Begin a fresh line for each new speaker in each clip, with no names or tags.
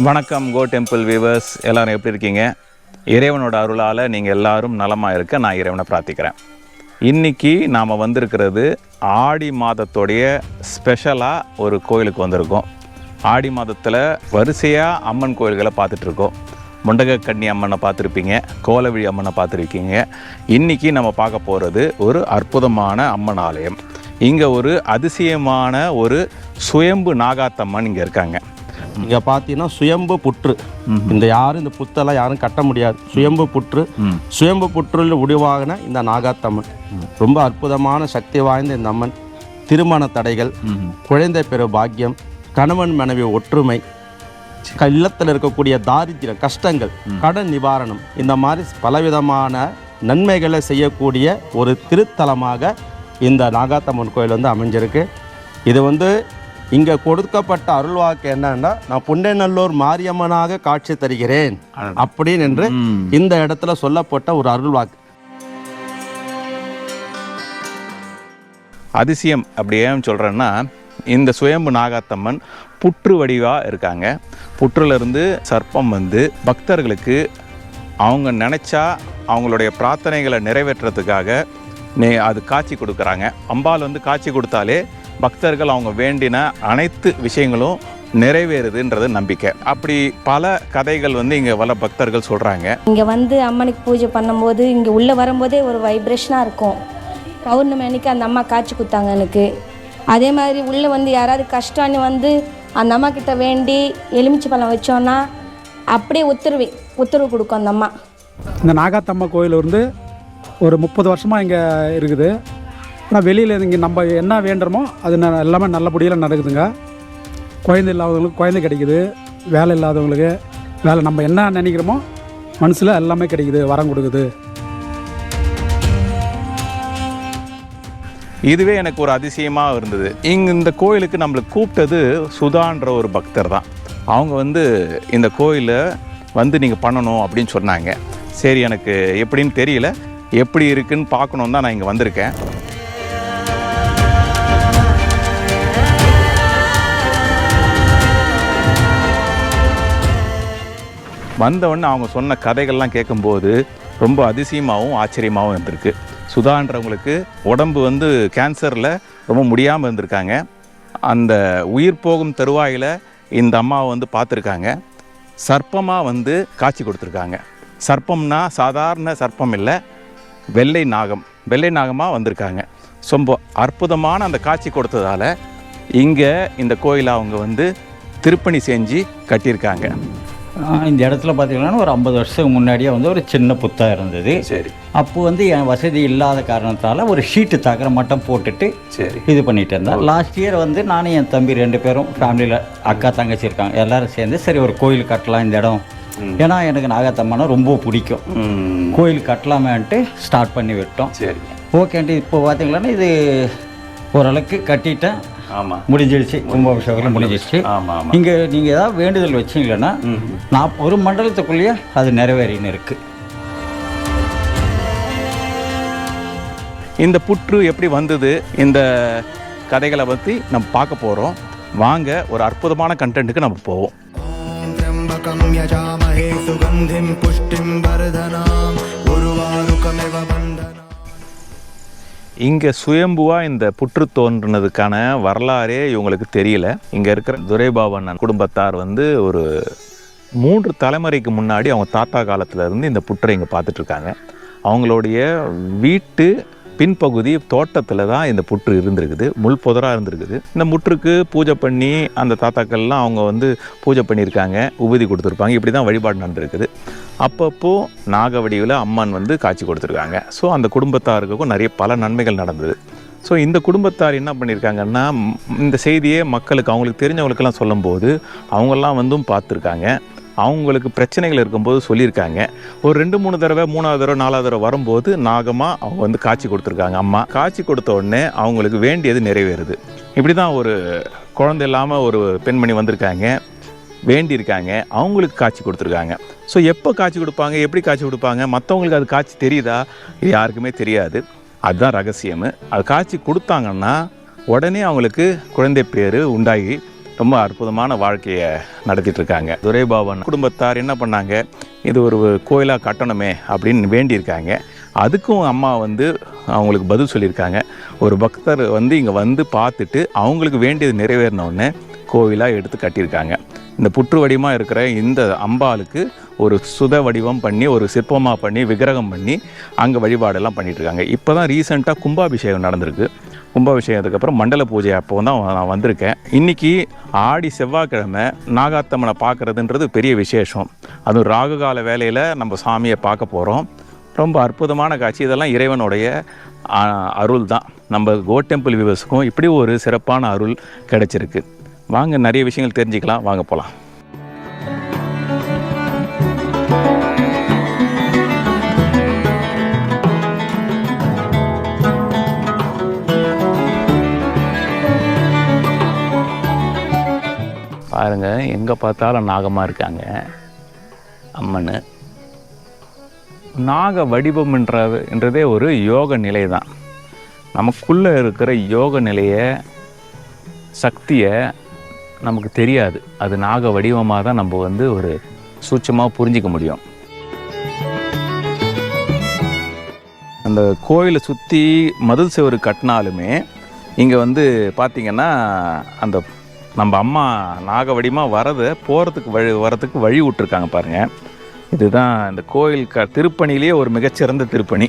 வணக்கம் கோ temple viewers எல்லாரும் எப்படி இருக்கீங்க? இறைவனோட அருளால் நீங்கள் எல்லாரும் நலமாக இருக்க நான் இறைவனை பிரார்த்திக்கிறேன். இன்னைக்கு நாம் வந்திருக்கிறது ஆடி மாதத்துடைய ஸ்பெஷலாக ஒரு கோயிலுக்கு வந்திருக்கோம். ஆடி மாதத்தில் வரிசையாக அம்மன் கோயில்களை பார்த்துட்ருக்கோம் முண்டகக்கண்ணி அம்மனை பார்த்துருப்பீங்க கோலவிழி அம்மனை பார்த்துருக்கீங்க. இன்னைக்கு நம்ம பார்க்க போகிறது ஒரு அற்புதமான அம்மன் ஆலயம். இங்கே ஒரு அதிசயமான ஒரு சுயம்பு நாகாத்தம்மன் இங்கே இருக்காங்க.
இங்க பார்த்தீங்கன்னா சுயம்பு புற்று. இந்த யாரும் இந்த புத்தெல்லாம் யாரும் கட்ட முடியாது. சுயம்பு புற்று. சுயம்பு புற்றில் உருவாகின இந்த நாகாத்தம்மன். ரொம்ப அற்புதமான சக்தி வாய்ந்த இந்த அம்மன். திருமண தடைகள். குழந்தை பெரு பாக்கியம். கணவன் மனைவி ஒற்றுமை. இல்லத்தில் இருக்கக்கூடிய தாரித்திரம் கஷ்டங்கள். கடன் நிவாரணம். இந்த மாதிரி பலவிதமான நன்மைகளை செய்யக்கூடிய ஒரு திருத்தலமாக இந்த நாகாத்தம்மன் கோயில் வந்து அமைஞ்சிருக்கு. இது வந்து இங்கே கொடுக்கப்பட்ட அருள்வாக்கு என்னன்னா நான் புண்டைநல்லூர் மாரியம்மனாக காட்சி தருகிறேன் அப்படின்னு என்று இந்த இடத்துல சொல்லப்பட்ட ஒரு அருள்வாக்கு
அதிசயம் அப்படி ஏன் சொல்கிறேன்னா இந்த சுயம்பு நாகாத்தம்மன் புற்று வடிவாக இருக்காங்க. புற்றுலேருந்து சர்ப்பம் வந்து பக்தர்களுக்கு அவங்க நினச்சா அவங்களுடைய பிரார்த்தனைகளை நிறைவேற்றுறதுக்காக நே அது காட்சி கொடுக்குறாங்க. அம்பாள் வந்து காட்சி கொடுத்தாலே பக்தர்கள் அவங்க வேண்டின அனைத்து விஷயங்களும் நிறைவேறுதுன்றது நம்பிக்கை. அப்படி பல கதைகள் வந்து இங்கே வர பக்தர்கள் சொல்கிறாங்க
இங்கே வந்து அம்மனுக்கு பூஜை பண்ணும்போது இங்கே உள்ளே வரும்போதே ஒரு வைப்ரேஷனாக இருக்கும். பௌர்ணமி அன்னைக்கு அந்த அம்மா காட்சி கொடுத்தாங்க எனக்கு. அதே மாதிரி உள்ளே வந்து யாராவது கஷ்டம்னு வந்து அந்த அம்மா கிட்ட வேண்டி எலுமிச்சை பழம் வச்சோன்னா அப்படியே உத்தரவு உத்தரவு கொடுக்கும் அந்த அம்மா.
இந்த நாகாத்தம்மா கோயில் வந்து ஒரு முப்பது வருஷமாக இங்கே இருக்குது. ஆனால் வெளியில் இங்கே நம்ம என்ன வேண்டுறோமோ அது ந- எல்லாமே நல்லபடியில் நடக்குதுங்க. குழந்தை இல்லாதவங்களுக்கு குழந்தை கிடைக்குது. வேலை இல்லாதவங்களுக்கு வேலை. நம்ம என்ன நினைக்கிறோமோ மனசில் எல்லாமே கிடைக்குது வரம் கொடுக்குது.
இதுவே எனக்கு ஒரு அதிசயமாக இருந்தது. இங்கே இந்த கோயிலுக்கு நம்மளுக்கு கூப்பிட்டது சுதான்ற ஒரு பக்தர் தான். அவங்க வந்து இந்த கோயிலை வந்து நீங்கள் பண்ணணும் அப்படின்னு சொன்னாங்க. சரி எனக்கு எப்படின்னு தெரியல. எப்படி இருக்குன்னு பார்க்கணுன்னு தான் நான் இங்கே வந்திருக்கேன். வந்தவொடனே அவங்க சொன்ன கதைகள்லாம் கேட்கும்போது ரொம்ப அதிசயமாகவும் ஆச்சரியமாகவும் இருந்திருக்கு. சுதான்றவங்களுக்கு உடம்பு வந்து கேன்சரில் ரொம்ப முடியாமல் இருந்திருக்காங்க. அந்த உயிர் போகும் தருவாயில் இந்த அம்மாவை வந்து பார்த்துருக்காங்க. சர்ப்பமாக வந்து காட்சி கொடுத்துருக்காங்க. சர்ப்பம்னா சாதாரண சர்ப்பம் இல்லை வெள்ளை நாகம் வெள்ளை நாகமாக வந்திருக்காங்க. ரொம்ப அற்புதமான அந்த காட்சி கொடுத்ததால இங்கே இந்த கோயிலை அவங்க வந்து திருப்பணி செஞ்சு கட்டியிருக்காங்க.
இந்த இடத்துல பார்த்தீங்கன்னா ஒரு ஐம்பது வருஷத்துக்கு முன்னாடியே வந்து ஒரு சின்ன புத்தா இருந்தது.
சரி.
அப்போ வந்து என் வசதி இல்லாத காரணத்தால் ஒரு ஷீட்டு தகரம் மட்டும் போட்டுட்டு
சரி.
இது பண்ணிட்டு இருந்தேன். லாஸ்ட் இயர் வந்து நானும் என் தம்பி ரெண்டு பேரும் ஃபேமிலியில் அக்கா தங்கச்சி இருக்காங்க. எல்லாரும் சேர்ந்து சரி ஒரு கோயில் கட்டலாம் இந்த இடம். ஏன்னா எனக்கு நாகத்தம்மனை ரொம்ப பிடிக்கும். கோயில் கட்டலாமேன்ட்டு ஸ்டார்ட் பண்ணி விட்டோம்.
சரி.
ஓகேன்ட்டு இப்போ பார்த்தீங்கன்னா இது ஓரளவுக்கு கட்டிட்டேன்.
ஆமாம்
முடிஞ்சிடுச்சு கும்பாபிஷேகம் முடிஞ்சிடுச்சு
ஆமாம்
இங்கே நீங்கள் ஏதாவது வேண்டுதல் வச்சிங்கன்னா நான் ஒரு மண்டலத்துக்குள்ளேயே அது நிறைவேறின்னு இருக்குது
இந்த புற்று எப்படி வந்தது? இந்த கதைகளை பற்றி நம்ம பார்க்க போகிறோம் வாங்க ஒரு அற்புதமான கண்டென்ட்டுக்கு நம்ம போவோம்.
புஷ்டிம் வரதனாம் உருவாருக்கமிவ
இங்கே சுயம்புவாக இந்த புற்று தோன்றினதுக்கான வரலாறே இவங்களுக்கு தெரியல. இங்கே இருக்கிற துரைபாபன் குடும்பத்தார் வந்து ஒரு மூன்று தலைமுறைக்கு முன்னாடி அவங்க தாத்தா காலத்தில் இருந்து இந்த புற்றை இங்கே பார்த்துட்ருக்காங்க அவங்களுடைய வீட்டு பின்பகுதி தோட்டத்தில் தான் இந்த புற்று இருந்திருக்குது. முள் புதராக இருந்திருக்குது. இந்த முற்றுக்கு பூஜை பண்ணி அந்த தாத்தாக்கள்லாம் அவங்க வந்து பூஜை பண்ணியிருக்காங்க. உபதி கொடுத்துருப்பாங்க. இப்படி தான் வழிபாடு நடந்திருக்குது. அப்பப்போ நாக வடிவில் அம்மன் வந்து காட்சி கொடுத்துருக்காங்க. ஸோ அந்த குடும்பத்தாருக்கும் நிறைய பல நன்மைகள் நடந்தது. ஸோ இந்த குடும்பத்தார் என்ன பண்ணியிருக்காங்கன்னா இந்த செய்தியை மக்களுக்கு அவங்களுக்கு தெரிஞ்சவங்களுக்கெல்லாம் சொல்லும்போது அவங்கெல்லாம் வந்தும் பார்த்துருக்காங்க. அவங்களுக்கு பிரச்சனைகள் இருக்கும்போது சொல்லியிருக்காங்க. ஒரு ரெண்டு மூணு தடவை மூணாவது தடவை நாலாவது தடவை வரும்போது நாகமாக அவங்க வந்து காட்சி கொடுத்துருக்காங்க. அம்மா காட்சி கொடுத்த உடனே அவங்களுக்கு வேண்டியது நிறைவேறுது. இப்படி தான் ஒரு குழந்தை இல்லாமல் ஒரு பெண்மணி வந்திருக்காங்க. வேண்டியிருக்காங்க. அவங்களுக்கு காட்சி கொடுத்துருக்காங்க. ஸோ எப்போ காட்சி கொடுப்பாங்க? எப்படி காட்சி கொடுப்பாங்க? மற்றவங்களுக்கு அது காட்சி தெரியுதா? இது யாருக்குமே தெரியாது. அதுதான் ரகசியம். அது காட்சி கொடுத்தாங்கன்னா உடனே அவங்களுக்கு குழந்தை பேர் உண்டாகி ரொம்ப அற்புதமான வாழ்க்கையை நடத்திட்டுருக்காங்க துரைபாபன் குடும்பத்தார் என்ன பண்ணாங்க? இது ஒரு கோயிலாக கட்டணுமே அப்படின்னு வேண்டியிருக்காங்க. அதுக்கும் அம்மா வந்து அவங்களுக்கு பதில் சொல்லியிருக்காங்க. ஒரு பக்தர் வந்து இங்கே வந்து பார்த்துட்டு அவங்களுக்கு வேண்டியது நிறைவேறினோடனே கோவிலாக எடுத்து கட்டியிருக்காங்க. இந்த புற்று வடிவமாக இருக்கிற இந்த அம்பாளுக்கு ஒரு சுத வடிவம் பண்ணி ஒரு சிற்பமாக பண்ணி விக்கிரகம் பண்ணி அங்கே வழிபாடெல்லாம் பண்ணிகிட்ருக்காங்க இப்போ தான் ரீசெண்டாக கும்பாபிஷேகம் நடந்திருக்கு. கும்பாபிஷேகத்துக்கு அப்புறம் மண்டல பூஜை அப்போ தான் நான் வந்திருக்கேன். இன்னைக்கு ஆடி செவ்வாய்க்கிழமை நாகாத்தம்மனை பார்க்குறதுன்றது பெரிய விசேஷம். அதுவும் ராகுகால வேலையில் நம்ம சாமியை பார்க்க போகிறோம் ரொம்ப அற்புதமான காட்சி. இதெல்லாம் இறைவனுடைய அருள் தான். நம்ம கோ டெம்பிள் வியூவர்ஸுக்கும் இப்படி ஒரு சிறப்பான அருள் கிடச்சிருக்கு. வாங்க நிறைய விஷயங்கள் தெரிஞ்சுக்கலாம். வாங்க போகலாம் எங்கே பார்த்தாலும் நாகமாக இருக்காங்க அம்மன். நாக வடிவம் என்றதே ஒரு யோக நிலை தான் நமக்குள்ளே இருக்கிற யோக நிலையை சக்தியை நமக்கு தெரியாது. அது நாக வடிவமாக தான் நம்ம வந்து ஒரு சூட்சமாக புரிஞ்சிக்க முடியும். அந்த கோயிலை சுற்றி மதில் செவரு கட்டினாலுமே இங்கே வந்து பார்த்திங்கன்னா அந்த நம்ம அம்மா நாகவடிமாக வரதை போகிறதுக்கு வழி வரதுக்கு வழி விட்டுருக்காங்க பாருங்கள் இதுதான் இந்த கோயில் க திருப்பணிலேயே ஒரு மிகச்சிறந்த திருப்பணி.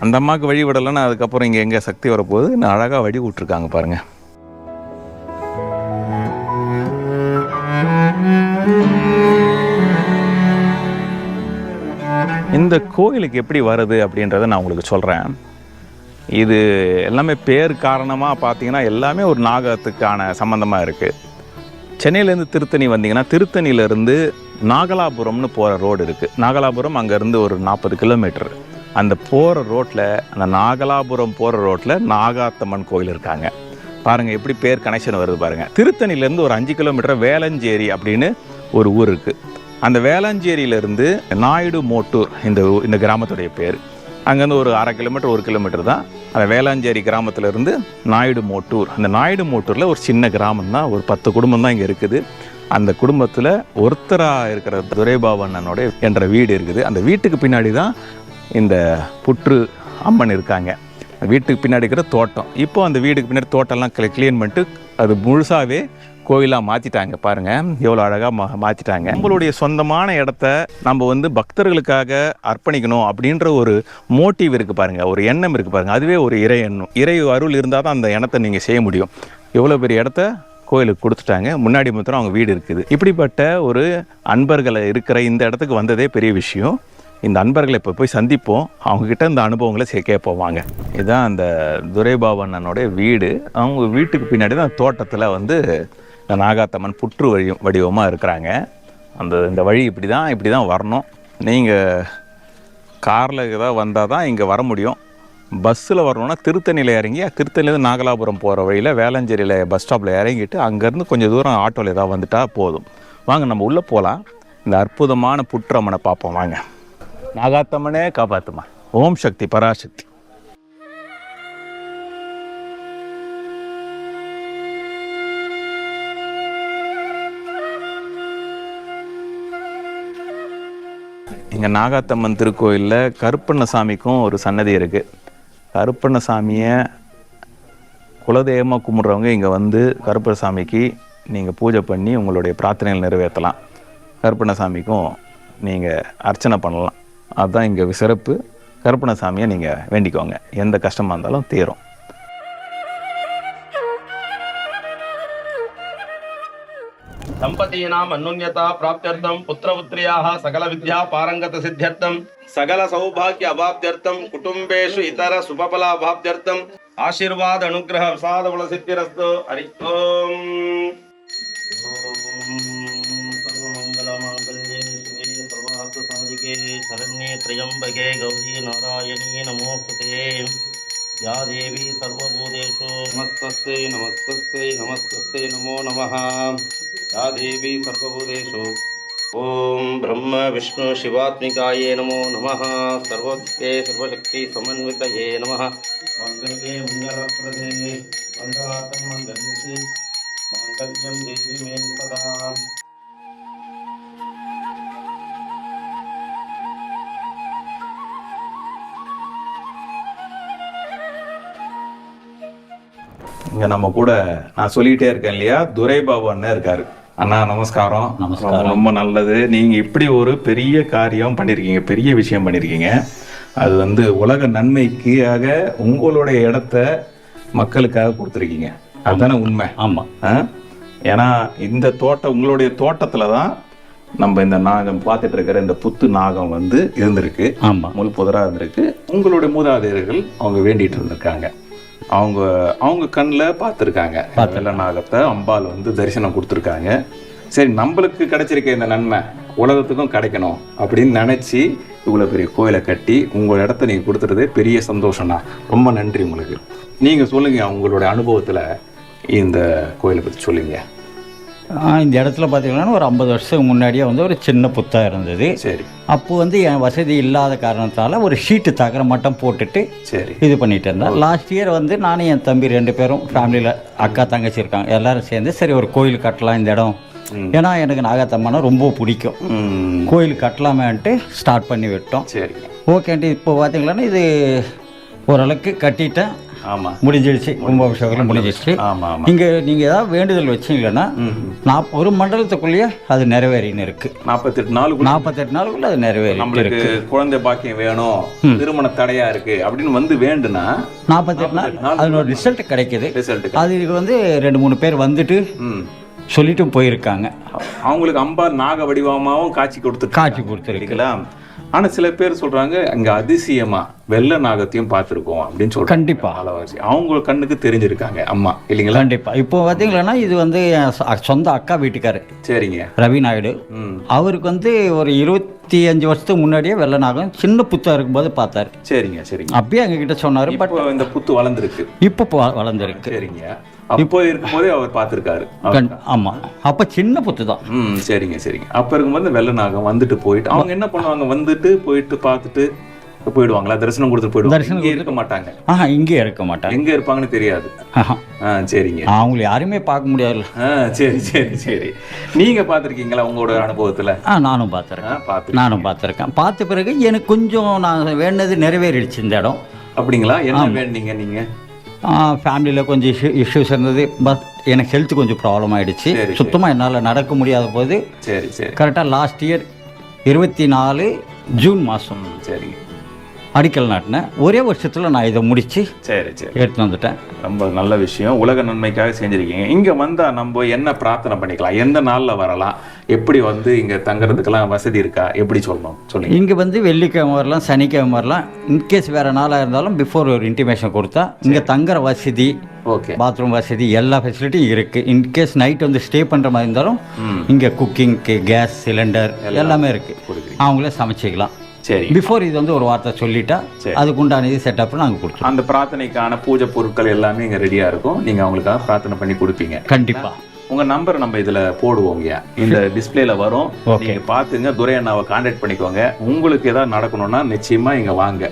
அந்த அம்மாவுக்கு வழி விடலைன்னா அதுக்கப்புறம் இங்கே எங்கே சக்தி வரப்போகுது? இன்னும் அழகாக வழி விட்ருக்காங்க பாருங்கள் இந்த கோயிலுக்கு எப்படி வருது அப்படின்றத நான் உங்களுக்கு சொல்கிறேன் இது எல்லாமே பேர் காரணமாக பார்த்தீங்கன்னா எல்லாமே ஒரு நாகத்துக்கான சம்மந்தமாக இருக்குது சென்னையிலேருந்து திருத்தணி வந்தீங்கன்னா திருத்தணியிலேருந்து நாகலாபுரம்னு போகிற ரோடு இருக்குது நாகலாபுரம் அங்கேருந்து ஒரு நாற்பது கிலோமீட்டர். அந்த போகிற ரோட்டில் அந்த நாகலாபுரம் போகிற ரோட்டில் நாகாத்தம்மன் கோயில் இருக்காங்க. பாருங்கள் எப்படி பேர் கனெக்ஷன் வருது பாருங்கள் திருத்தணியிலேருந்து ஒரு அஞ்சு கிலோமீட்டர் வேளஞ்சேரி அப்படின்னு ஒரு ஊர் இருக்குது அந்த வேளாஞ்சேரியிலேருந்து நாயுடு மோட்டூர் இந்த இந்த கிராமத்துடைய பேர். அங்கேருந்து ஒரு அரை கிலோமீட்டர் ஒரு கிலோமீட்டர் தான். அந்த வேளாஞ்சேரி கிராமத்திலேருந்து நாயுடு மோட்டூர் அந்த நாயுடு மோட்டூரில் ஒரு சின்ன கிராமம் தான் ஒரு பத்து குடும்பம் தான் இங்கே இருக்குது. அந்த குடும்பத்தில் ஒருத்தராக இருக்கிற துரைபாவண்ணனோட என்ற வீடு இருக்குது. அந்த வீட்டுக்கு பின்னாடி தான் இந்த புற்று அம்மன் இருக்காங்க. வீட்டுக்கு பின்னாடி இருக்கிற தோட்டம். இப்போ அந்த வீட்டுக்கு பின்னாடி தோட்டம்லாம் க்ளீன் பண்ணிட்டு அது முழுசாகவே கோயிலாக மாற்றிட்டாங்க பாருங்கள் எவ்வளோ அழகாக மா மாற்றிட்டாங்க நம்மளுடைய சொந்தமான இடத்த நம்ம வந்து பக்தர்களுக்காக அர்ப்பணிக்கணும் அப்படின்ற ஒரு மோட்டிவ் இருக்குது பாருங்கள் ஒரு எண்ணம் இருக்குது பாருங்கள் அதுவே ஒரு இறை எண்ணம். இறை அருள் இருந்தால் தான் அந்த எண்ணத்தை நீங்கள் செய்ய முடியும். எவ்வளோ பெரிய இடத்த கோயிலுக்கு கொடுத்துட்டாங்க. முன்னாடி மாத்திரம் அவங்க வீடு இருக்குது. இப்படிப்பட்ட ஒரு அன்பர்களை இருக்கிற இந்த இடத்துக்கு வந்ததே பெரிய விஷயம். இந்த அன்பர்களை இப்போ போய் சந்திப்போம். அவங்கக்கிட்ட இந்த அனுபவங்களை சே போவாங்க. இதுதான் அந்த துரைபாவண்ணனோட வீடு. அவங்க வீட்டுக்கு பின்னாடி தான் தோட்டத்தில் வந்து இந்த நாகாத்தம்மன் புற்று வழி வடிவமாக இருக்கிறாங்க. அந்த இந்த வழி இப்படி தான் இப்படி தான் வரணும். நீங்கள் காரில் ஏதாவது வந்தால் தான் இங்கே வர முடியும். பஸ்ஸில் வரணும்னா திருத்தணியில் இறங்கி திருத்தணிலேருந்து நாகலாபுரம் போகிற வழியில் வேளஞ்சேரியில் பஸ் ஸ்டாப்பில் இறங்கிட்டு அங்கேருந்து கொஞ்சம் தூரம் ஆட்டோவில் ஏதாவது வந்துட்டால் போதும். வாங்க நம்ம உள்ளே போகலாம் இந்த அற்புதமான புற்றம்மனை பார்ப்போம். வாங்க. நாகாத்தம்மனே காப்பாத்துமா. ஓம் சக்தி பராசக்தி. இங்கே நாகாத்தம்மன் திருக்கோயிலில் கருப்பண்ணசாமிக்கும் ஒரு சன்னதி இருக்குது கருப்பண்ணசாமியை குலதெய்வமாக கும்பிட்றவங்க இங்கே வந்து கருப்பண்ணசாமிக்கு நீங்கள் பூஜை பண்ணி உங்களுடைய பிரார்த்தனைகள் நிறைவேற்றலாம். கருப்பண்ணசாமிக்கும் நீங்கள் அர்ச்சனை பண்ணலாம். அதுதான் இங்கே சிறப்பு. கருப்பண்ணசாமியை நீங்கள் வேண்டிக்கோங்க. எந்த கஷ்டமாக இருந்தாலும் தீரும்.
దంపతీనాం అన్యోన్యత ప్రాప్త్యర్థం పుత్రపుత్ర్యా సకల విద్యా పారంగత సిద్ధ్యర్థం సకల సౌభాగ్య అవాప్త్యర్థం కుటుంబేషు ఇతర శుభఫలాభాప్త్యర్థం ఆశీర్వాద అనుగ్రహ విషాద బల సిద్ధిరస్తు హరి ఓం
శరణ్యే త్రయంబకే గౌరీ నారాయణీ నమోస్తుతే. యా దేవి సర్వభూతేషు నమస్తస్యై నమస్తస్యై నమస్తస్యై నమో నమః या देवी सर्वभूतेषु ॐ ब्रह्म विष्णु शिवात्मिकाये नमो नमः सर्वोत्के सर्वशक्ति समन्वितये नमः मङ्गले मङ्गलप्रदे मङ्गलार्थं मङ्गलस्य माङ्गल्यं देहि मे सदा
இங்க நம்ம கூட நான் சொல்லிட்டே இருக்கேன் இல்லையா துரைபாபு அண்ணன் இருக்காரு அண்ணா நமஸ்காரம்.
நமஸ்காரம்.
ரொம்ப நல்லது. நீங்க இப்படி ஒரு பெரிய காரியம் பண்ணிருக்கீங்க பெரிய விஷயம் பண்ணிருக்கீங்க. அது வந்து உலக நன்மைக்காக உங்களுடைய இடத்த மக்களுக்காக கொடுத்துருக்கீங்க. அதுதானே உண்மை.
ஆமாம்?
ஏன்னா இந்த தோட்டம் உங்களுடைய தோட்டத்துல தான் நம்ம இந்த நாகம் பார்த்துட்டு இருக்கிற இந்த புத்து நாகம் வந்து இருந்திருக்கு.
ஆமாம்
முள் புதரா இருந்திருக்கு. உங்களுடைய மூதாதையர்கள் அவங்க வேண்டிட்டு இருந்திருக்காங்க. அவங்க அவங்க கண்ணில் பார்த்துருக்காங்க. வெள்ள நாகத்தை அம்பாள் வந்து தரிசனம் கொடுத்துருக்காங்க. சரி நம்மளுக்கு கிடைச்சிருக்க இந்த நன்மை உலகத்துக்கும் கிடைக்கணும் அப்படின்னு நினச்சி இவ்வளோ பெரிய கோயிலை கட்டி உங்கள் இடத்த நீங்கள் கொடுத்துறதே பெரிய சந்தோஷம்ண்ணா. ரொம்ப நன்றி உங்களுக்கு. நீங்கள் சொல்லுங்கள் உங்களுடைய அனுபவத்தில் இந்த கோயிலை பற்றி சொல்லுங்க.
ஆ, இந்த இடத்துல பார்த்தீங்கன்னா ஒரு ஐம்பது வருஷத்துக்கு முன்னாடியே வந்து ஒரு சின்ன புத்தா இருந்தது.
சரி.
அப்போ வந்து என் வசதி இல்லாத காரணத்தால் ஒரு ஷீட்டு தகரம் மட்டும் போட்டுட்டு
சரி.
இது பண்ணிட்டு இருந்தேன். லாஸ்ட் இயர் வந்து நானும் என் தம்பி ரெண்டு பேரும் ஃபேமிலியில் அக்கா தங்கச்சி இருக்காங்க. எல்லாரும் சேர்ந்து சரி ஒரு கோயில் கட்டலாம் இந்த இடம். ஏன்னா எனக்கு நாகத்தம்மனை ரொம்ப பிடிக்கும். கோயில் கட்டலாமேன்ட்டு ஸ்டார்ட் பண்ணி விட்டோம்.
சரி.
ஓகேன்ட்டு இப்போ பார்த்தீங்கன்னா இது ஓரளவுக்கு கட்டிட்டேன். முடிஞ்சிடுச்சு கும்பாபிஷேகம் முடிஞ்சிடுச்சு
ஆமாம் ஆமாம்
இங்கே நீங்கள் ஏதாவது வேண்டுதல் வச்சிங்களேன்னா நான் ஒரு மண்டலத்துக்குள்ளேயே அது நிறைவேறின்னு இருக்கு.
நாற்பத்தெட்டு நாளுக்குள்ள.
நாற்பத்தெட்டு நாளுக்குள்ள அது நிறைவேறி
நம்மளுக்கு குழந்தை பாக்கியம் வேணும் திருமண தடையா இருக்கு அப்படின்னு வந்து வேண்டுனா
நாற்பத்தெட்டு நாள். அதனோட ரிசல்ட் கிடைக்குது.
ரிசல்ட்டுக்கு
அதுக்கு வந்து ரெண்டு மூணு பேர் வந்துட்டு
ம்.
சொல்லிட்டு போயிருக்காங்க.
அவங்களுக்கு அம்பா நாக வடிவமாவும் காட்சி கொடுத்து
காட்சி கொடுத்துருக்கு.
இல்லைங்களா ஆனா சில பேர் சொல்றாங்க அங்க அதிசயமா வெள்ள நாகத்தையும் பார்த்திருக்கோம் அப்படின்னு சொல்றாங்க.
கண்டிப்பா.
காலவாசி அவங்க கண்ணுக்கு தெரிஞ்சிருக்காங்க அம்மா இல்லைங்களா?
கண்டிப்பா. இப்போ பார்த்தீங்கன்னா இது வந்து சொந்த அக்கா வீட்டுக்காரு.
சரிங்க.
ரவி நாயுடு. அவருக்கு வந்து ஒரு இருபத்தி அஞ்சு வருஷத்துக்கு முன்னாடியே வெள்ளநாகம் சின்ன புத்தா இருக்கும்போது பார்த்தாரு.
சரிங்க சரிங்க.
அப்பயே எங்ககிட்ட சொன்னாரு பட்
இப்போ இந்த புத்து வளர்ந்துருக்கு.
இப்போ வளர்ந்துருக்கு.
சரிங்க. அப்போ இருக்கும்போதே அவர் பார்த்திருக்காரு.
ஆமா. அப்ப சின்ன புத்து தான்.
ம் சரிங்க சரிங்க. அப்ப இருக்கும்போது வெள்ள நாகம் வந்துட்டு போயிட்டு அவங்க என்ன பண்ணுவாங்க? வந்துட்டு போயிட்டு பார்த்துட்டு போயிடுவாங்களா? தரிசனம் கொடுத்துட்டு போயிடுவாங்க.
தரிசனம்
இருக்க மாட்டாங்க.
ஆஹா இங்கே இருக்க மாட்டாங்க.
எங்க இருப்பாங்கன்னு தெரியாது. ஆ சரிங்க.
அவங்கள யாருமே பார்க்க முடியாது
ஆ சரி சரி சரி. நீங்க பார்த்திருக்கீங்களா உங்களோட அனுபவத்துல?
ஆ நானும் பார்த்துருக்கேன்.
பார்த்து
நானும் பார்த்துருக்கேன். பார்த்த பிறகு எனக்கு கொஞ்சம் நான் வேண்டது நிறைவேறிடுச்சு இந்த இடம்.
அப்படிங்களா? என்ன வேண்டீங்க நீங்க?
ஃபேமிலியில் கொஞ்சம் இஷ்யூ இஷ்யூஸ் இருந்தது. பட் எனக்கு ஹெல்த் கொஞ்சம் ப்ராப்ளம்
சரி, சரி.
சுத்தமாக என்னால் நடக்க முடியாத போது
சரி சரி.
கரெக்டாக லாஸ்ட் இயர் இருபத்தி நாலு ஜூன் மாதம்
சரிங்க
அடிக்கல் நாட்டினேன். ஒரே வருஷத்தில் நான் இதை முடித்து
சரி சரி.
எடுத்துன்னு வந்துட்டேன்.
ரொம்ப நல்ல விஷயம். உலக நன்மைக்காக செஞ்சிருக்கீங்க. இங்க வந்தா நம்ம என்ன பிரார்த்தனை பண்ணிக்கலாம்? எந்த நாள்ல வரலாம்? எப்படி வந்து இங்க தங்குறதுக்கெல்லாம் வசதி இருக்கா? எப்படி சொல்லணும்? சொல்லுங்க.
இங்கே வந்து வெள்ளிக்கிழமை வரலாம் சனிக்கிழமை வரலாம். இன்கேஸ் வேறு நாளாக இருந்தாலும் பிஃபோர் ஒரு இன்டிமேஷன் கொடுத்தா இங்கே தங்குற வசதி
ஓகே.
பாத்ரூம் வசதி எல்லா ஃபெசிலிட்டியும் இருக்குது இன்கேஸ் நைட் வந்து ஸ்டே பண்ணுற மாதிரி இருந்தாலும். இங்கே குக்கிங்க்கு கேஸ் சிலிண்டர் எல்லாமே இருக்குது அவங்களே சமைச்சிக்கலாம்.
சரி.
பிஃபோர் இது வந்து ஒரு வார்த்தை சொல்லிட்டா. அதுக்கு உண்டான இது செட்டப் நாங்கள் கொடுத்துருவோம்.
அந்த பிரார்த்தனைக்கான பூஜை பொருட்கள் எல்லாமே இங்க ரெடியா இருக்கும். நீங்க அவங்களுக்காக பிரார்த்தனை பண்ணி கொடுப்பீங்க.
கண்டிப்பாக
உங்க நம்பர் நம்ம இதுல போடுவோங்க இந்த டிஸ்பிளேல வரும்.
Okay.
நீங்க பாத்துங்க துரை அண்ணாவை கான்டாக்ட் பண்ணிக்கோங்க. உங்களுக்கு ஏதாவது நடக்கணும்னா நிச்சயமா இங்க வாங்க.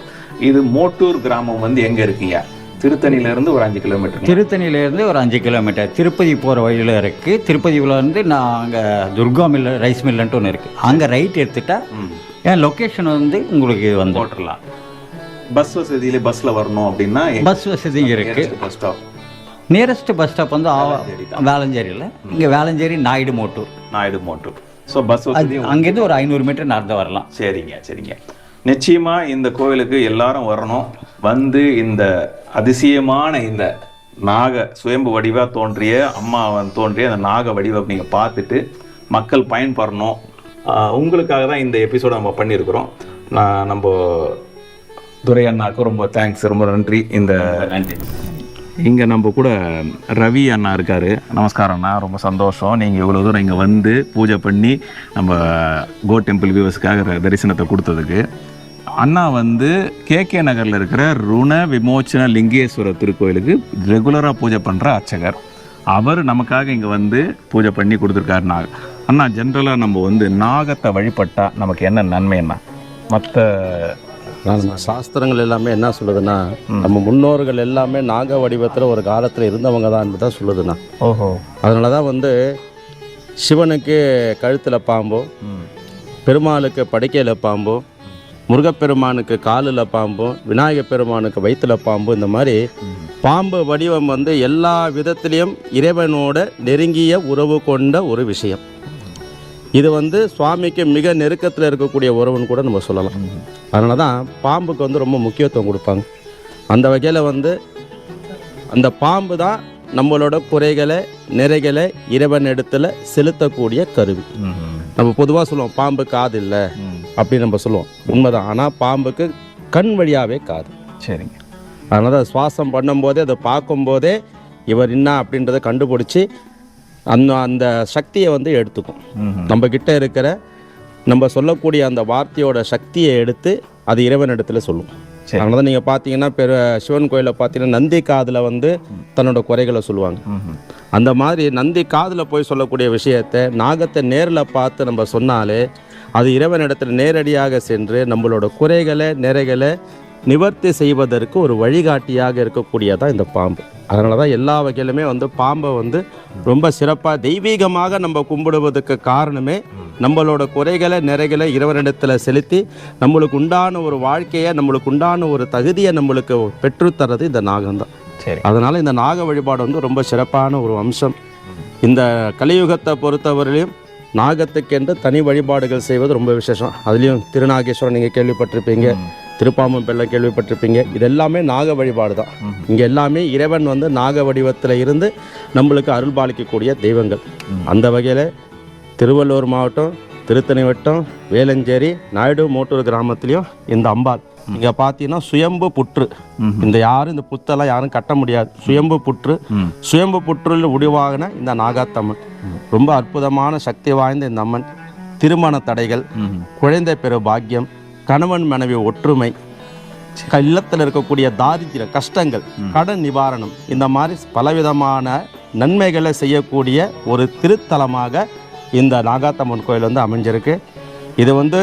இது மோட்டூர் கிராமம் வந்து எங்க இருக்கீங்க திருத்தணில இருந்து ஒரு அஞ்சு கிலோமீட்டர்
திருத்தணியிலேருந்து ஒரு அஞ்சு கிலோமீட்டர் திருப்பதி போகிற வழியில் இருக்குது திருப்பதியில் இருந்து நான் அங்கே துர்கா மில் ரைஸ் மில்லுன்ட்டு ஒன்று இருக்குது அங்கே ரைட் எடுத்துட்டா என் லொக்கேஷன் வந்து உங்களுக்கு வந்து?
போட்டுடலாம். பஸ் வசதியில பஸ்ல வரணும் அப்படின்னா
பஸ் வசதி இருக்குது
bus stop
nearest bus stop வந்து வேளஞ்சேரியில். இங்கே வேளஞ்சேரி நாயுடு மோட்டூர்
நாயுடு மோட்டூர் ஸோ பஸ் வசதி
அங்கேருந்து ஒரு ஐநூறு மீட்டர் நடந்து வரலாம்.
சரிங்க சரிங்க. நிச்சயமா இந்த கோவிலுக்கு எல்லாரும் வரணும். வந்து இந்த அதிசயமான இந்த நாக சுயம்பு வடிவா தோன்றிய அம்மாவன் தோன்றிய அந்த நாக வடிவை நீங்க பார்த்துட்டு மக்கள் பயன்பெறணும். ஆஹ் உங்களுக்காக தான் இந்த எபிசோட நம்ம பண்ணியிருக்கிறோம். நான் நம்ம துரை அண்ணாவுக்கு ரொம்ப தேங்க்ஸ் ரொம்ப நன்றி. இந்த
நன்றி
இங்கே நம்ம கூட ரவி அண்ணா இருக்கார். நமஸ்காரம் அண்ணா ரொம்ப சந்தோஷம். நீங்கள் இவ்வளோ தூரம் இங்கே வந்து பூஜை பண்ணி நம்ம கோ டெம்பிள் வியூவர்ஸ்க்காக தரிசனத்தை கொடுத்ததுக்கு. அண்ணா வந்து கேகே நகரில் இருக்கிற ருண விமோச்சன லிங்கேஸ்வரர் திருக்கோயிலுக்கு ரெகுலராக பூஜை பண்ணுற அர்ச்சகர். அவர் நமக்காக இங்கே வந்து பூஜை பண்ணி கொடுத்துருக்காரு அண்ணா ஜென்ரலாக நம்ம வந்து நாகத்தை வழிபட்டால் நமக்கு என்ன நன்மை என்ன மற்ற
சாஸ்திரங்கள் எல்லாமே என்ன சொல்லுதுன்னா நம்ம முன்னோர்கள் எல்லாமே நாக வடிவத்தில் ஒரு காலத்தில் இருந்தவங்க தான் தான் சொல்லுதுண்ணா.
ஓஹோ.
அதனால தான் வந்து சிவனுக்கு கழுத்தில் பாம்போ பெருமாளுக்கு படுக்கையில் பாம்போ முருகப்பெருமானுக்கு காலில் பாம்பும் விநாயகப் பெருமானுக்கு வயிற்றுல பாம்பு இந்த மாதிரி பாம்பு வடிவம் வந்து எல்லா விதத்திலையும் இறைவனோட நெருங்கிய உறவு கொண்ட ஒரு விஷயம். இது வந்து சுவாமிக்கு மிக நெருக்கத்தில் இருக்கக்கூடிய உறவுன்னு கூட நம்ம சொல்லலாம். அதனால தான் பாம்புக்கு வந்து ரொம்ப முக்கியத்துவம் கொடுப்பாங்க. அந்த வகையில் வந்து அந்த பாம்பு தான் நம்மளோட குறைகளை நிறைகளை இறைவன் இடத்துல செலுத்தக்கூடிய கருவி. நம்ம பொதுவாக சொல்லுவோம் பாம்பு காது இல்லை அப்படி நம்ம சொல்லுவோம். உண்மைதான். ஆனால் பாம்புக்கு கண் வழியாகவே காது.
சரிங்க.
அதனால தான் சுவாசம் பண்ணும்போதே அதை பார்க்கும்போதே இவர் என்ன அப்படின்றத கண்டுபிடிச்சி அந்த அந்த சக்தியை வந்து எடுத்துக்கும். நம்ம கிட்ட இருக்கிற நம்ம சொல்லக்கூடிய அந்த வார்த்தையோட சக்தியை எடுத்து அது இறைவன் இடத்துல சொல்லும். அதனால தான் நீங்கள் பார்த்தீங்கன்னா பெரு சிவன் கோயிலில் பார்த்தீங்கன்னா நந்தி காதில் வந்து தன்னோட குறைகளை சொல்லுவாங்க. அந்த மாதிரி நந்தி காதில் போய் சொல்லக்கூடிய விஷயத்தை நாகத்தை நேரில் பார்த்து நம்ம சொன்னாலே அது இறைவனிடத்தில் நேரடியாக சென்று நம்மளோட குறைகளை நிறைகளை நிவர்த்தி செய்வதற்கு ஒரு வழிகாட்டியாக இருக்கக்கூடியதான் இந்த பாம்பு. அதனால தான் எல்லா வகையிலுமே வந்து பாம்பை வந்து ரொம்ப சிறப்பாக தெய்வீகமாக நம்ம கும்பிடுவதற்கு காரணமே நம்மளோட குறைகளை நிறைகளை இறைவனிடத்தில் செலுத்தி நம்மளுக்கு உண்டான ஒரு வாழ்க்கையை நம்மளுக்கு உண்டான ஒரு தகுதியை நம்மளுக்கு பெற்றுத்தரது இந்த நாகம்தான்.
சரி.
அதனால் இந்த நாக வழிபாடு வந்து ரொம்ப சிறப்பான ஒரு அம்சம். இந்த கலியுகத்தை பொறுத்தவரையிலும் நாகத்துக்கென்று தனி வழிபாடுகள் செய்வது ரொம்ப விசேஷம். அதுலேயும் திருநாகேஸ்வரன் நீங்கள் கேள்விப்பட்டிருப்பீங்க. திருப்பாம்பம் பெல்லம் கேள்விப்பட்டிருப்பீங்க. இது எல்லாமே நாக வழிபாடு தான். இங்கே எல்லாமே இறைவன் வந்து நாக வடிவத்தில் இருந்து நம்மளுக்கு அருள் பாலிக்கக்கூடிய தெய்வங்கள் அந்த வகையில் திருவள்ளூர் மாவட்டம் திருத்தணி வட்டம் வேலஞ்சேரி நாயுடு மோட்டூர் கிராமத்துலேயும் இந்த அம்பாள். இங்கே பார்த்தீங்கன்னா சுயம்பு புற்று. இந்த யாரும் இந்த புத்தெல்லாம் யாரும் கட்ட முடியாது. சுயம்பு புற்று. சுயம்பு புற்றில் உருவாகின இந்த நாகாத்தம்மன். ரொம்ப அற்புதமான சக்தி வாய்ந்த இந்த அம்மன். திருமண தடைகள். குழந்தை பெரு பாக்கியம். கணவன் மனைவி ஒற்றுமை இல்லத்தில் இருக்கக்கூடிய தாரித்திர கஷ்டங்கள் கடன் நிவாரணம் இந்த மாதிரி பலவிதமான நன்மைகளை செய்யக்கூடிய ஒரு திருத்தலமாக இந்த நாகாத்தம்மன் கோயில் வந்து அமைஞ்சிருக்கு. இது வந்து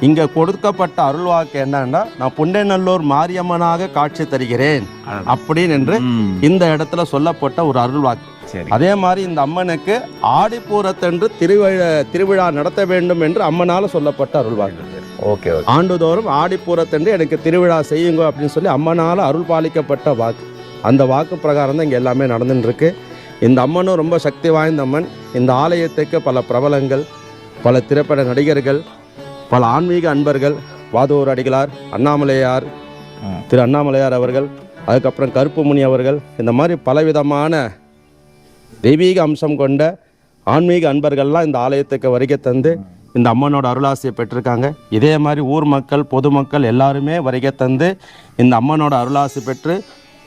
இங்கே கொடுக்கப்பட்ட அருள்வாக்கு என்னன்னா நான் புண்டைநல்லூர் மாரியம்மனாக காட்சி தருகிறேன் அப்படின்னு என்று இந்த இடத்துல சொல்லப்பட்ட ஒரு அருள்வாக்கு அதே மாதிரி இந்த அம்மனுக்கு ஆடிப்பூரத்தன்று திருவிழா திருவிழா நடத்த வேண்டும் என்று அம்மனால சொல்லப்பட்ட அருள்வாக்கு
ஓகே
ஆண்டுதோறும் ஆடிப்பூரத்தன்று எனக்கு திருவிழா செய்யுங்க அப்படின்னு சொல்லி அம்மனால் அருள் பாலிக்கப்பட்ட வாக்கு. அந்த வாக்கு பிரகாரம் தான் இங்கே எல்லாமே நடந்துன்னு இருக்கு இந்த அம்மனும் ரொம்ப சக்தி வாய்ந்த அம்மன். இந்த ஆலயத்துக்கு பல பிரபலங்கள் பல திரைப்பட நடிகர்கள் பல ஆன்மீக அன்பர்கள் வாதூர் அடிகளார் அண்ணாமலையார். திரு அண்ணாமலையார் அவர்கள் அதுக்கப்புறம் கருப்புமுனி அவர்கள் இந்த மாதிரி பலவிதமான தெய்வீக அம்சம் கொண்ட ஆன்மீக அன்பர்கள்லாம் இந்த ஆலயத்துக்கு வருகை தந்து இந்த அம்மனோட அருளாசியை பெற்றிருக்காங்க. இதே மாதிரி ஊர் மக்கள் பொதுமக்கள் எல்லாருமே வருகை தந்து இந்த அம்மனோட அருளாசி பெற்று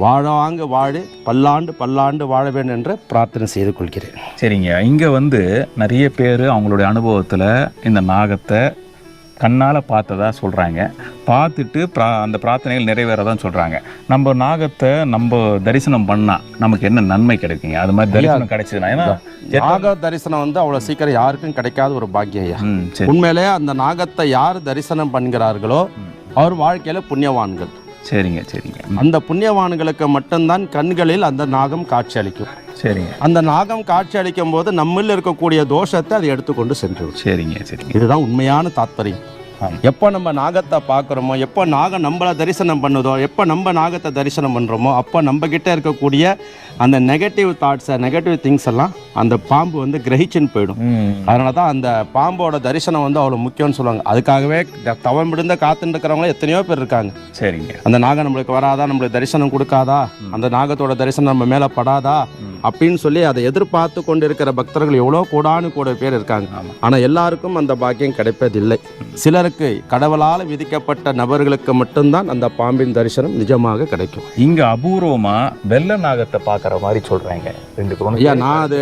வாழாங்க வாழு பல்லாண்டு பல்லாண்டு வாழ வேண்டும் என்று பிரார்த்தனை செய்து கொள்கிறேன்.
சரிங்க. இங்கே வந்து நிறைய பேர் அவங்களுடைய அனுபவத்தில் இந்த நாகத்தை கண்ணால் பார்த்ததா சொல்கிறாங்க பார்த்துட்டு பிரா அந்த பிரார்த்தனைகள் நிறைவேறதான் சொல்கிறாங்க நம்ம நாகத்தை நம்ம தரிசனம் பண்ணால் நமக்கு என்ன நன்மை கிடைக்குங்க? அது மாதிரி தரிசனம் கிடைச்சதுன்னா ஏன்னா
நாக தரிசனம் வந்து அவ்வளோ சீக்கிரம் யாருக்கும் கிடைக்காத ஒரு
சரி.
உண்மையிலே அந்த நாகத்தை யார் தரிசனம் பண்ணுகிறார்களோ அவர் வாழ்க்கையில புண்ணியவான்கள்.
சரிங்க சரிங்க.
அந்த புண்ணியவான்களுக்கு மட்டும்தான் கண்களில் அந்த நாகம் காட்சி அளிக்கும்.
சரிங்க.
அந்த நாகம் காட்சி அளிக்கும் போது நம்மில் இருக்கக்கூடிய தோஷத்தை அது எடுத்துக்கொண்டு சென்று.
சரிங்க சரிங்க.
இதுதான் உண்மையான தாத்பரியம். எப்போ நம்ம நாகத்தை பார்க்குறோமோ எப்போ நாகம் நம்மளை தரிசனம் பண்ணுதோ எப்போ நம்ம நாகத்தை தரிசனம் பண்ணுறோமோ அப்போ நம்ம கிட்ட இருக்கக்கூடிய அந்த நெகட்டிவ் தாட்ஸை நெகட்டிவ் திங்ஸ் எல்லாம் அந்த பாம்பு வந்து கிரகிச்சுன்னு போயிடும். அதனால தான் அந்த பாம்போட தரிசனம் வந்து அவ்வளோ முக்கியம்னு சொல்லுவாங்க. அதுக்காகவே தவம் விழுந்த காத்துட்டு இருக்கிறவங்க எத்தனையோ பேர் இருக்காங்க.
சரிங்க.
அந்த நாகம் நம்மளுக்கு வராதா? நம்மளுக்கு தரிசனம் கொடுக்காதா? அந்த நாகத்தோட தரிசனம் நம்ம மேலே படாதா? அப்படின்னு சொல்லி அதை எதிர்பார்த்து கொண்டு இருக்கிற பக்தர்கள் எவ்வளோ கூடானு கூட பேர் இருக்காங்க. ஆனால் எல்லாருக்கும் அந்த பாக்கியம் கிடைப்பதில்லை. சிலருக்கு கடவுளால் விதிக்கப்பட்ட நபர்களுக்கு மட்டும்தான் அந்த பாம்பின் தரிசனம் நிஜமாக கிடைக்கும்.
இங்க அபூர்வமா வெள்ள நாகத்தை பார்க்குற மாதிரி ரெண்டு பேரும்.
ஐயா நான் அது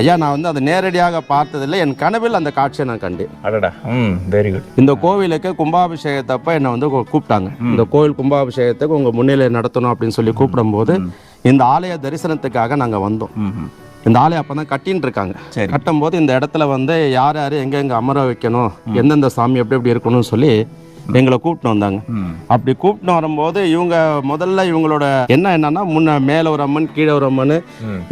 ஐயா நான் வந்து அதை நேரடியாக பார்த்ததில்லை. என் கனவில் அந்த காட்சியை நான் கண்டேன்.
அடடா ம் வெரி குட்
இந்த கோவிலுக்கு கும்பாபிஷேகத்தப்ப என்னை வந்து கூப்பிட்டாங்க. இந்த கோவில் கும்பாபிஷேகத்துக்கு உங்கள் முன்னிலை நடத்தணும் அப்படின்னு சொல்லி கூப்பிடும்போது இந்த ஆலய தரிசனத்துக்காக நாங்கள் வந்தோம். இந்த ஆலயம் அப்போ தான் கட்டின்னு இருக்காங்க.
சரி.
கட்டும்போது இந்த இடத்துல வந்து யார் யார் எங்கெங்கே அமர வைக்கணும் எந்தெந்த சாமி எப்படி எப்படி இருக்கணும்னு சொல்லி எங்களை கூப்பிட்டு வந்தாங்க. அப்படி கூப்பிட்டு வரும்போது இவங்க முதல்ல இவங்களோட என்ன என்னன்னா முன்ன மேலே ஒரு அம்மன் கீழே ஒரு அம்மன்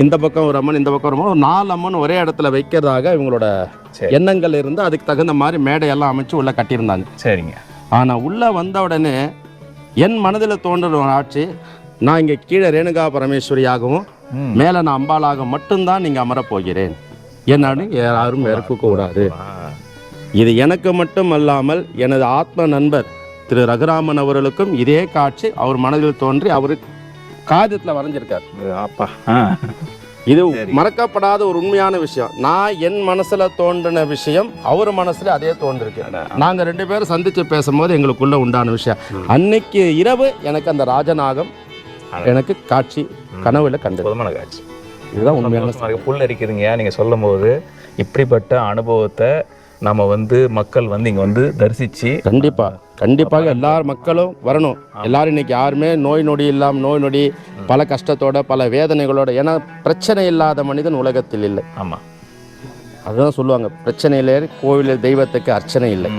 இந்த பக்கம் ஒரு அம்மன் இந்த பக்கம் ஒரு அம்மன் நாலு அம்மன் ஒரே இடத்துல வைக்கிறதாக இவங்களோட. எண்ணங்கள் இருந்து அதுக்கு தகுந்த மாதிரி மேடையெல்லாம் அமைச்சு உள்ள கட்டியிருந்தாங்க.
சரிங்க.
ஆனால் உள்ளே வந்த உடனே என் மனதில் தோன்ற ஒரு ஆட்சி நான் இங்கே கீழே ரேணுகா பரமேஸ்வரியாகவும் மேலே நான் அம்பாளாக மட்டும்தான் நீங்கள் அமரப் போகிறேன் என்னன்னு யாரும் கூடாது இது எனக்கு மட்டும் அல்லாமல் எனது ஆத்ம நண்பர் திரு ரகுராமன் அவர்களுக்கும் இதே காட்சி அவர் மனதில் தோன்றி அவர் காகிதத்தில் வரைஞ்சிருக்கார்.
அப்பா.
இது. மறக்கப்படாத ஒரு உண்மையான விஷயம். நான் என் மனசுல தோன்றின விஷயம் அவர் மனசுல அதே தோன்றிருக்கு. நாங்க ரெண்டு பேரும் சந்திச்சு பேசும்போது எங்களுக்குள்ள உண்டான விஷயம். அன்னைக்கு இரவு எனக்கு அந்த ராஜநாகம் எனக்கு காட்சி கனவுல கண்டது.
போதுமான காட்சி.
இதுதான் உண்மையான.
புல் அரிக்குதுங்க நீங்க சொல்லும் போது இப்படிப்பட்ட அனுபவத்தை நம்ம வந்து மக்கள் வந்து இங்க வந்து தரிசிச்சு
கண்டிப்பா. கண்டிப்பாக எல்லார் மக்களும் வரணும். எல்லாரும் இன்னைக்கு யாருமே நோய் நொடி இல்லாம நோய் நொடி பல கஷ்டத்தோட பல வேதனைகளோட ஏன்னா பிரச்சனை இல்லாத மனிதன் உலகத்தில் இல்லை.
ஆமா.
அதுதான் சொல்லுவாங்க. பிரச்சனையிலே கோவிலில் தெய்வத்துக்கு அர்ச்சனை இல்லை.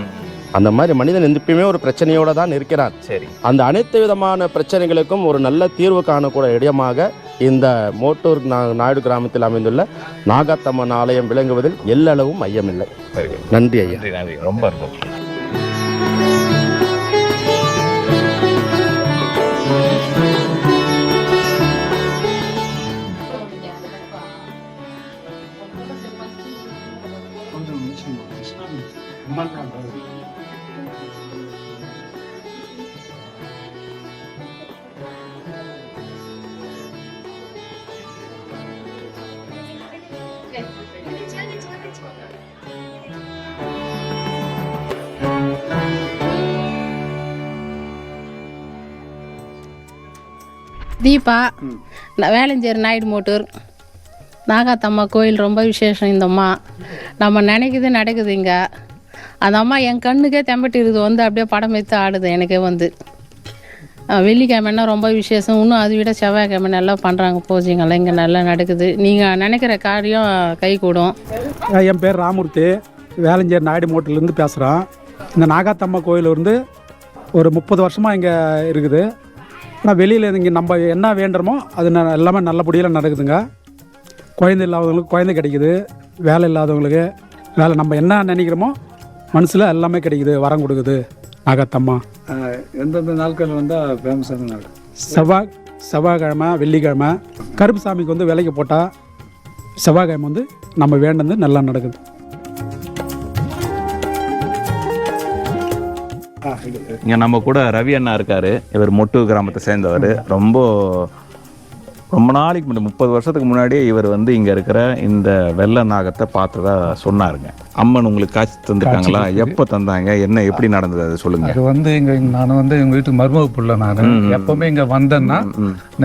அந்த மாதிரி மனிதன் எப்பயுமே ஒரு பிரச்சனையோட தான் இருக்கிறான்.
சரி.
அந்த அனைத்து விதமான பிரச்சனைகளுக்கும் ஒரு நல்ல தீர்வு காணக்கூடிய இடமாக இந்த மோட்டூர் நாயுடு கிராமத்தில் அமைந்துள்ள நாகாத்தம்மன் ஆலயம் விளங்குவதில் எல்லளவும் ஐயமில்லை. நன்றி ஐயா.
நன்றி நன்றி. ரொம்ப இருக்கும்
தீபா நான் வேலஞ்சேரி நாயுடு மோட்டூர். நாகாத்தம்மா கோயில் ரொம்ப விசேஷம் இந்த அம்மா. நம்ம நினைக்குது நடக்குது இங்கே. அந்த அம்மா என் கண்ணுக்கே தெம்பட்டு இருக்குது வந்து அப்படியே படம் வைத்து ஆடுது எனக்கே வந்து. அஹ் வெள்ளிக்கிழமைன்னா ரொம்ப விசேஷம் இன்னும் அதை விட செவ்வாய்க்கிழமை நல்லா பண்ணுறாங்க பூஜைங்கெல்லாம் இங்கே நல்லா நடக்குது. நீங்கள் நினைக்கிற காரியம் கை கூடும்.
என் பேர் ராமூர்த்தி. வேலஞ்சேரி நாயுடு மோட்டிலேருந்து பேசுகிறோம் இந்த நாகாத்தம்மா கோயில் வந்து ஒரு முப்பது வருஷமாக இங்கே இருக்குது. ஆனால் வெளியில் இங்கே நம்ம என்ன வேண்டுறோமோ அது ந- எல்லாமே நல்லபடியில் நடக்குதுங்க. குழந்தை இல்லாதவங்களுக்கு குழந்தை கிடைக்குது. வேலை இல்லாதவங்களுக்கு வேலை நம்ம என்ன நினைக்கிறோமோ மனசில் எல்லாமே கிடைக்குது வரம் கொடுக்குது. நாகாத்தம்மா.
எந்தெந்த நாட்கள் வந்தால் ஃபேமஸான நாள்?
செவ்வாய் செவ்வாய்க்கிழமை வெள்ளிக்கிழமை கருப்பு சாமிக்கு வந்து விலைக்கு போட்டால் செவ்வாய்க்கிழமை வந்து நம்ம வேண்டது நல்லா நடக்குது.
இங்க நம்ம கூட ரவி அண்ணா இருக்காரு. இவர் மொட்டு கிராமத்தை சேர்ந்தவர். ரொம்ப ரொம்ப நாளைக்கு முன்னாடி முப்பது வருஷத்துக்கு முன்னாடியே இவர் வந்து இங்க இருக்கிற இந்த வெள்ள நாகத்தை பார்த்ததா சொன்னாருங்க. அம்மன் உங்களுக்கு காட்சி தந்திருக்காங்களா? எப்போ தந்தாங்க? என்ன எப்படி நடந்தது? அது சொல்லுங்க.
அது வந்து இங்கே நான் வந்து எங்கள் வீட்டு மருமக புள்ள நான். எப்போவுமே இங்கே வந்தேன்னா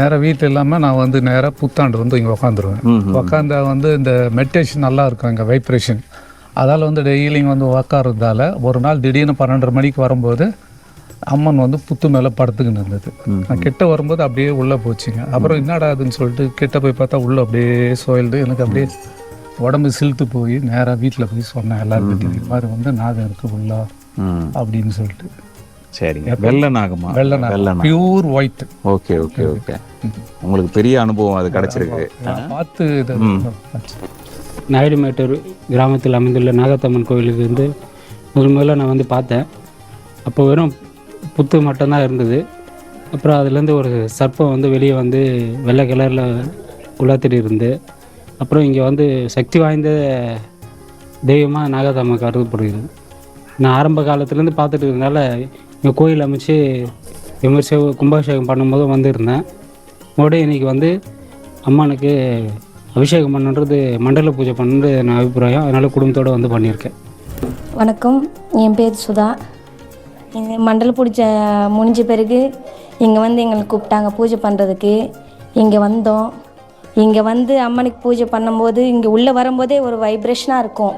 நேராக வீட்டில் இல்லாமல் நான் வந்து நேராக புத்தாண்டு வந்து இங்கே உக்காந்துருவேன். உக்காந்தா வந்து இந்த மெடிடேஷன் நல்லா இருக்கும் இங்கே வைப்ரேஷன் அதால் வந்து டெய்லியும் வந்து உக்காடுறதால ஒரு நாள் திடீர்னு பன்னெண்டரை மணிக்கு வரும்போது அம்மன் வந்து புத்து மேலே படுத்துக்கின்னு இருந்தது. நான் கிட்ட வரும்போது அப்படியே உள்ளே போச்சுங்க. அப்புறம் என்னடா அதுன்னு சொல்லிட்டு கிட்ட போய் பார்த்தா உள்ளே அப்படியே சோயில்டு எனக்கு அப்படியே உடம்பு சிலுத்து போய் நேராக வீட்டில் போய் சொன்னேன் எல்லாருக்கிட்டையும் இது மாதிரி வந்து நாகம் இருக்கு உள்ளா அப்படின்னு சொல்லிட்டு.
சரிங்க. வெள்ள நாகமா?
வெள்ளை நாகம். Pure white
okay okay okay. உங்களுக்கு பெரிய அனுபவம் அது கிடைச்சிருக்கு.
பார்த்து இது
நாயுடுமேட்டூர் கிராமத்தில் அமைந்துள்ள நாகத்தம்மன் கோயிலுக்கு வந்து முதல் முதல்ல நான் வந்து பார்த்தேன். அப்போ வெறும் புத்து மட்டும்தான் இருந்தது. அப்புறம் அதுலேருந்து ஒரு சர்ப்பம் வந்து வெளியே வந்து வெள்ளை கலரில் உலாத்திட்டு இருந்து அப்புறம் இங்கே வந்து சக்தி வாய்ந்த தெய்வமாக நாகதாம கருதப்படுகிறது. நான் ஆரம்ப காலத்துலேருந்து பார்த்துட்டு இருந்தனால இங்கே கோயில் அமைச்சு விமர்சகம் கும்பாபிஷேகம் பண்ணும்போது வந்திருந்தேன். மறுபடியும் இன்றைக்கி வந்து அம்மனுக்கு அபிஷேகம் பண்ணுன்றது மண்டல பூஜை பண்ணுறது என் அபிப்பிராயம். அதனால் குடும்பத்தோடு வந்து பண்ணியிருக்கேன்.
வணக்கம். என் பேர் சுதா. இந்த மண்டல பூஜை முடிஞ்ச பிறகு இங்கே வந்து எங்களை கூப்பிட்டாங்க பூஜை பண்ணுறதுக்கு இங்கே வந்தோம். இங்கே வந்து அம்மனுக்கு பூஜை பண்ணும்போது இங்கே உள்ளே வரும்போதே ஒரு வைப்ரேஷனாக இருக்கும்.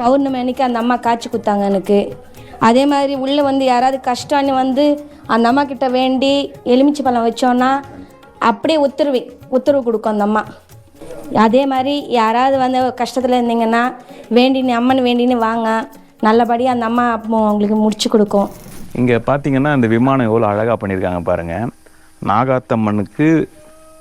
பௌர்ணமி அன்னைக்கு அந்த அம்மா காய்ச்சி கொடுத்தாங்க எனக்கு. அதே மாதிரி உள்ளே வந்து யாராவது கஷ்டம்னு வந்து அந்த அம்மா கிட்ட வேண்டி எலுமிச்சை பழம் வச்சோன்னா அப்படியே உத்தரவு உத்தரவு கொடுக்கும் அந்த அம்மா. அதே மாதிரி யாராவது வந்து கஷ்டத்தில் இருந்தீங்கன்னா வேண்டின்னு அம்மன் வேண்டின்னு வாங்க. நல்லபடியாக அந்த அம்மா அப்போ உங்களுக்கு முடிச்சு கொடுக்கும்.
இங்கே பார்த்தீங்கன்னா இந்த விமானம் எவ்வளோ அழகாக பண்ணியிருக்காங்க பாருங்கள் நாகாத்தம்மனுக்கு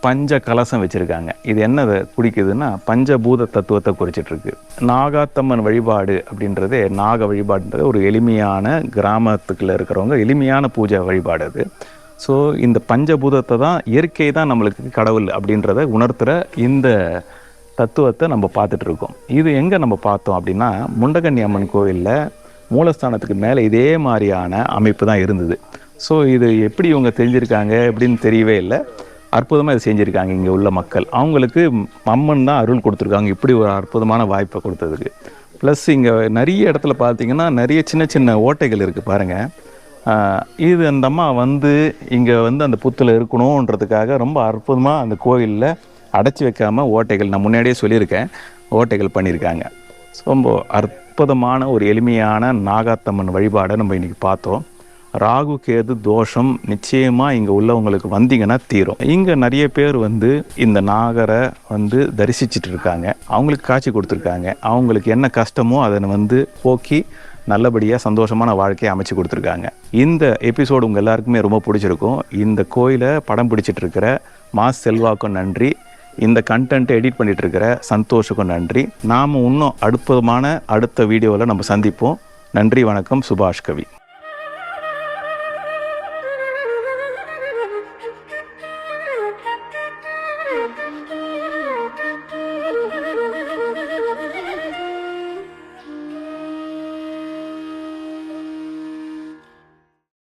பஞ்ச கலசம் வச்சுருக்காங்க. இது என்னதை? குடிக்குதுன்னா பஞ்சபூத தத்துவத்தை குறிச்சிட்ருக்கு. நாகாத்தம்மன் வழிபாடு அப்படின்றதே நாக வழிபாடுன்றது ஒரு எளிமையான கிராமத்துக்குள்ளே இருக்கிறவங்க எளிமையான பூஜை வழிபாடு அது. ஸோ இந்த பஞ்சபூதத்தை தான் இயற்கை தான் நம்மளுக்கு கடவுள் அப்படின்றத உணர்த்துகிற இந்த தத்துவத்தை நம்ம பார்த்துட்ருக்கோம் இது எங்கே நம்ம பார்த்தோம் அப்படின்னா முண்டகன்னி அம்மன் கோவிலில் மூலஸ்தானத்துக்கு மேலே இதே மாதிரியான அமைப்பு தான் இருந்தது. ஸோ இது எப்படி இவங்க தெரிஞ்சிருக்காங்க எப்படின்னு தெரியவே இல்லை. அற்புதமாக இதை செஞ்சுருக்காங்க இங்கே உள்ள மக்கள். அவங்களுக்கு அம்மன் தான் அருள் கொடுத்துருக்காங்க. இப்படி ஒரு அற்புதமான வாய்ப்பை கொடுத்ததுக்கு. ப்ளஸ் இங்கே நிறைய இடத்துல பார்த்தீங்கன்னா நிறைய சின்ன சின்ன ஓட்டைகள் இருக்குது பாருங்கள் இது அந்த அம்மா வந்து இங்கே வந்து அந்த புத்தில் இருக்கணுன்றதுக்காக ரொம்ப அற்புதமாக அந்த கோயிலில் அடைச்சி வைக்காமல் ஓட்டைகள் நான் முன்னாடியே சொல்லியிருக்கேன். ஓட்டைகள் பண்ணியிருக்காங்க. ரொம்ப அற்புதமான ஒரு எளிமையான நாகாத்தம்மன் வழிபாடை நம்ம இன்றைக்கி பார்த்தோம். ராகு கேது தோஷம் நிச்சயமாக இங்கே உள்ளவங்களுக்கு வந்தீங்கன்னா தீரும். இங்கே நிறைய பேர் வந்து இந்த நாகரை வந்து தரிசிச்சிட்டு இருக்காங்க. அவங்களுக்கு காட்சி கொடுத்துருக்காங்க. அவங்களுக்கு என்ன கஷ்டமோ அதை வந்து போக்கி நல்லபடியாக சந்தோஷமான வாழ்க்கையை அமைச்சு கொடுத்துருக்காங்க. இந்த எபிசோடு உங்கள் எல்லாருக்குமே ரொம்ப பிடிச்சிருக்கும். இந்த கோயிலை படம் பிடிச்சிட்டு இருக்கிற மாஸ் செல்வாக்கும் நன்றி. இந்த கண்டென்ட்டை எடிட் பண்ணிட்டு இருக்கிற சந்தோஷுக்கும் நன்றி. நாம் இன்னும் அற்புதமான அடுத்த வீடியோவில் நம்ம சந்திப்போம். நன்றி வணக்கம். சுபாஷ் கவி.